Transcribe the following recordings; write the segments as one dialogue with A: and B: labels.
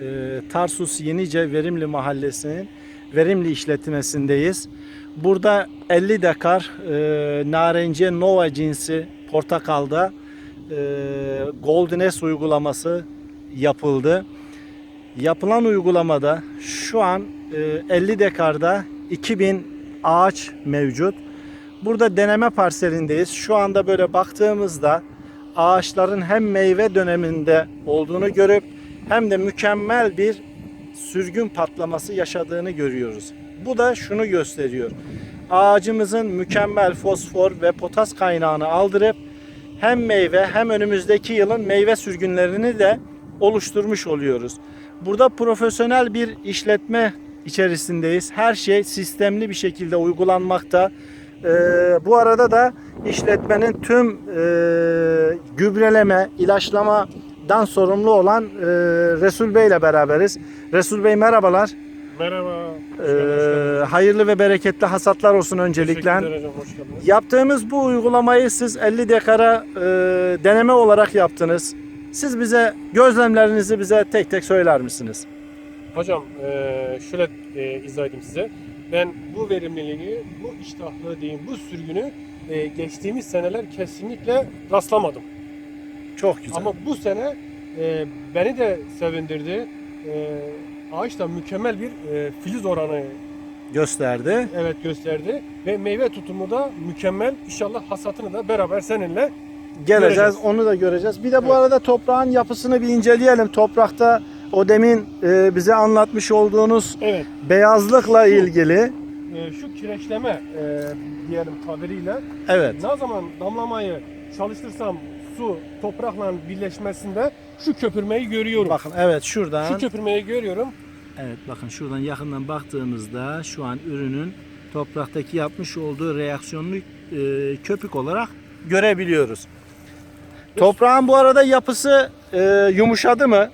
A: e, Tarsus Yenice Verimli Mahallesi'nin verimli işletmesindeyiz. Burada 50 dekar e, narenciye Nova cinsi portakalda e, Golden S uygulaması yapıldı. Yapılan uygulamada şu an e, 50 dekarda 2000 ağaç mevcut. Burada deneme parselindeyiz. Şu anda böyle baktığımızda ağaçların hem meyve döneminde olduğunu görüp hem de mükemmel bir sürgün patlaması yaşadığını görüyoruz. Bu da şunu gösteriyor. Ağacımızın mükemmel fosfor ve potas kaynağını aldırıp hem meyve hem önümüzdeki yılın meyve sürgünlerini de oluşturmuş oluyoruz. Burada profesyonel bir işletme içerisindeyiz. Her şey sistemli bir şekilde uygulanmakta. Ee, bu arada da işletmenin tüm e, gübreleme, ilaçlamadan sorumlu olan e, Resul Bey ile beraberiz. Resul Bey merhabalar.
B: Merhaba.
A: Ee, hayırlı ve bereketli hasatlar olsun öncelikle.
B: Hocam.
A: Yaptığımız bu uygulamayı siz 50 dekara e, deneme olarak yaptınız. Siz bize gözlemlerinizi bize tek tek söyler misiniz?
B: Hocam eee, şöyle eee, izah edeyim size. Ben bu verimliliği, bu iştahlı diyeyim, bu sürgünü eee, geçtiğimiz seneler kesinlikle rastlamadım.
A: Çok güzel.
B: Ama bu sene eee, beni de sevindirdi. Eee ağaç da mükemmel bir eee, filiz oranı
A: gösterdi.
B: evet gösterdi ve meyve tutumu da mükemmel. İnşallah hasatını da beraber seninle
A: Geleceğiz,
B: Göreceğiz.
A: onu da göreceğiz. Bir de bu
B: Evet.
A: arada toprağın yapısını bir inceleyelim. Toprakta o demin e, bize anlatmış olduğunuz
B: evet
A: beyazlıkla ilgili.
B: eee, şu kireçleme eee, diyelim tabiriyle
A: Evet.
B: Ne zaman damlamayı çalıştırsam su toprakla birleşmesinde şu köpürmeyi görüyorum.
A: Bakın evet
B: Şu
A: şuradan.
B: köpürmeyi görüyorum.
A: Evet bakın şuradan yakından baktığımızda şu an ürünün topraktaki yapmış olduğu reaksiyonlu e, köpük olarak görebiliyoruz. Toprağın bu arada yapısı e, yumuşadı mı?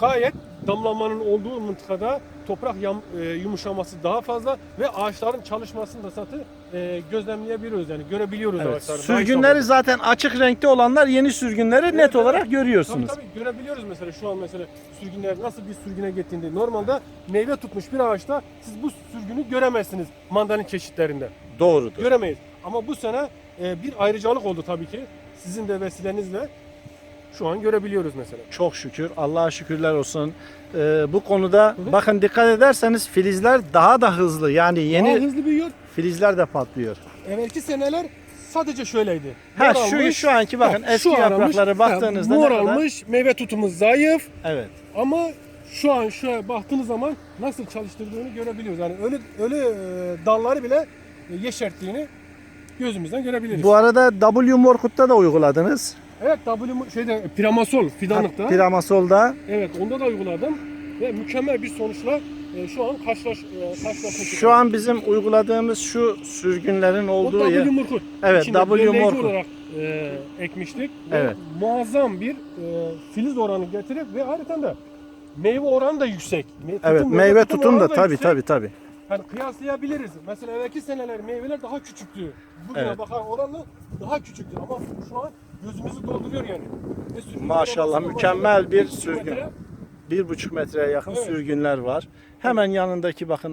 B: Gayet damlamanın olduğu mıntıkada toprak yam- e, yumuşaması daha fazla ve ağaçların çalışmasını da satı e, gözlemleyebiliyoruz yani görebiliyoruz
A: Evet.
B: ağaçları. Daha
A: Sürgünleri zaten açık renkte olanlar yeni sürgünleri net
B: Evet,
A: olarak görüyorsunuz.
B: Tabii tabii görebiliyoruz mesela şu an mesela sürgünler nasıl bir sürgüne gittiğinde. Normalde meyve tutmuş bir ağaçta siz bu sürgünü göremezsiniz mandalin çeşitlerinde.
A: Doğrudur.
B: göremeyiz. Ama bu sene e, bir ayrıcalık oldu tabii ki. Sizin de vesilenizle şu an görebiliyoruz mesela.
A: Çok şükür. Allah'a şükürler olsun. Ee, bu konuda bakın dikkat ederseniz filizler daha da hızlı. Yani yeni
B: Daha hızlı büyüyor.
A: filizler de patlıyor.
B: Evvelki seneler sadece şöyleydi.
A: Ha
B: Mor
A: şu
B: almış,
A: şu anki bakın
B: ha,
A: eski
B: şu aramış,
A: yaprakları
B: ha,
A: baktığınızda
B: mor
A: ne kadar?
B: almış, meyve tutumu zayıf
A: Evet.
B: ama şu an şöyle baktığınız zaman nasıl çalıştırdığını görebiliyoruz. Yani öyle öyle e, dalları bile yeşerttiğini gözümüzden görebiliriz.
A: Bu arada W Morkut'ta da uyguladınız.
B: Evet W şeyde Piramasol fidanlıkta.
A: Piramasol'da.
B: evet onda da uyguladım ve mükemmel bir sonuçla e, şu an karşılaş e, karşılaşmış.
A: Şu an bizim uyguladığımız şu sürgünlerin
B: O
A: olduğu
B: W
A: yer.
B: Murkut.
A: Evet,
B: İçinde
A: W Murkut.
B: olarak e, ekmiştik. Ve
A: Evet.
B: muazzam bir e, filiz oranı getirip ve ayrıca da meyve oranı da yüksek. Me-
A: Evet,
B: tutum-
A: meyve tutum da
B: oranı
A: tabii tabii tabii.
B: Yani kıyaslayabiliriz. Mesela evvelki seneler meyveler daha küçüktü. Bugüne
A: Evet.
B: bakan oranla daha küçüktü ama şu an gözümüzü dolduruyor yani. Ve sürgün
A: Maşallah, mükemmel bir sürgün.
B: metre
A: Bir buçuk metreye yakın
B: Evet.
A: sürgünler var. Hemen yanındaki bakın